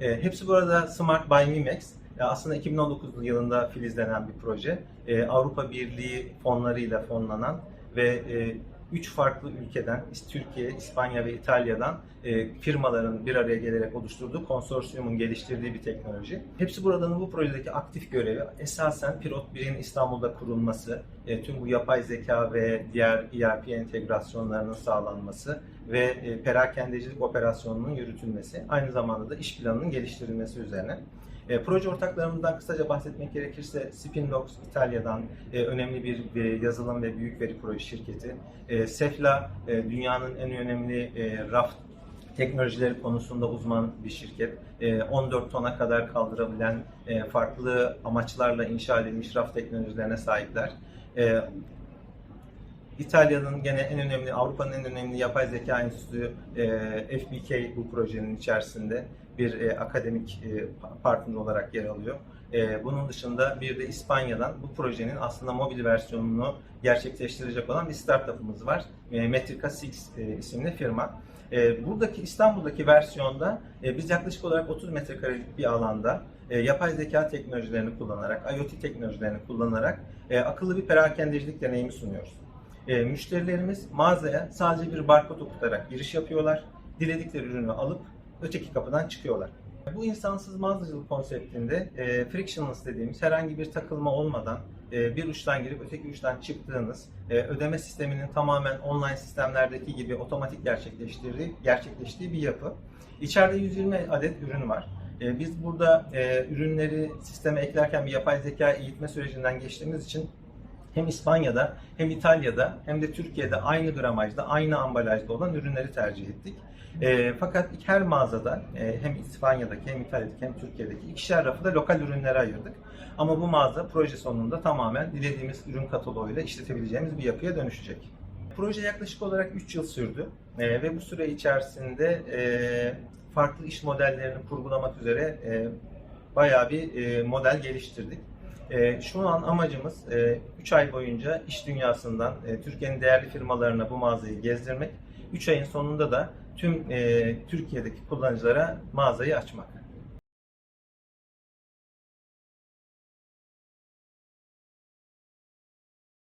E, hepsi burada Smart by Mimex. E, aslında 2019 yılında filizlenen bir proje. E, Avrupa Birliği fonlarıyla fonlanan ve e, üç farklı ülkeden, Türkiye, İspanya ve İtalya'dan e, firmaların bir araya gelerek oluşturduğu konsorsiyumun geliştirdiği bir teknoloji. Hepsi buradanın bu projedeki aktif görevi esasen Pilot 1'in İstanbul'da kurulması, e, tüm bu yapay zeka ve diğer ERP entegrasyonlarının sağlanması ve e, perakendecilik operasyonunun yürütülmesi, aynı zamanda da iş planının geliştirilmesi üzerine. E, proje ortaklarımızdan kısaca bahsetmek gerekirse Spindox İtalya'dan e, önemli bir e, yazılım ve büyük veri proje şirketi. E, Sefla e, dünyanın en önemli e, raf teknolojileri konusunda uzman bir şirket. E, 14 tona kadar kaldırabilen e, farklı amaçlarla inşa edilmiş raf teknolojilerine sahipler. İtalya'nın gene en önemli, Avrupa'nın en önemli yapay zeka enstitüsü e, FBK bu projenin içerisinde bir e, akademik e, partner olarak yer alıyor. E, bunun dışında bir de İspanya'dan bu projenin aslında mobil versiyonunu gerçekleştirecek olan bir startup'ımız var. E, Metrica Six e, isimli firma. E, buradaki İstanbul'daki versiyonda e, biz yaklaşık olarak 30 metrekarelik bir alanda e, yapay zeka teknolojilerini kullanarak, IoT teknolojilerini kullanarak e, akıllı bir perakendecilik deneyimi sunuyoruz. E, müşterilerimiz mağazaya sadece bir barkod okutarak giriş yapıyorlar. Diledikleri ürünü alıp öteki kapıdan çıkıyorlar. Bu insansız mağazacılık konseptinde e, frictionless dediğimiz herhangi bir takılma olmadan e, bir uçtan girip öteki uçtan çıktığınız e, ödeme sisteminin tamamen online sistemlerdeki gibi otomatik gerçekleştirdiği, gerçekleştiği bir yapı. İçeride 120 adet ürün var. E, biz burada e, ürünleri sisteme eklerken bir yapay zeka eğitme sürecinden geçtiğimiz için hem İspanya'da hem İtalya'da hem de Türkiye'de aynı gramajda, aynı ambalajda olan ürünleri tercih ettik. E, fakat her mağazada e, hem İspanya'daki hem İtalya'daki hem Türkiye'deki ikişer rafı da lokal ürünlere ayırdık. Ama bu mağaza proje sonunda tamamen dilediğimiz ürün kataloğuyla işletebileceğimiz bir yapıya dönüşecek. Proje yaklaşık olarak 3 yıl sürdü E, ve bu süre içerisinde e, farklı iş modellerini kurgulamak üzere e, bayağı bir e, model geliştirdik. E, şu an amacımız 3 ay boyunca iş dünyasından e, Türkiye'nin değerli firmalarına bu mağazayı gezdirmek. 3 ayın sonunda da tüm e, Türkiye'deki kullanıcılara mağazayı açmak.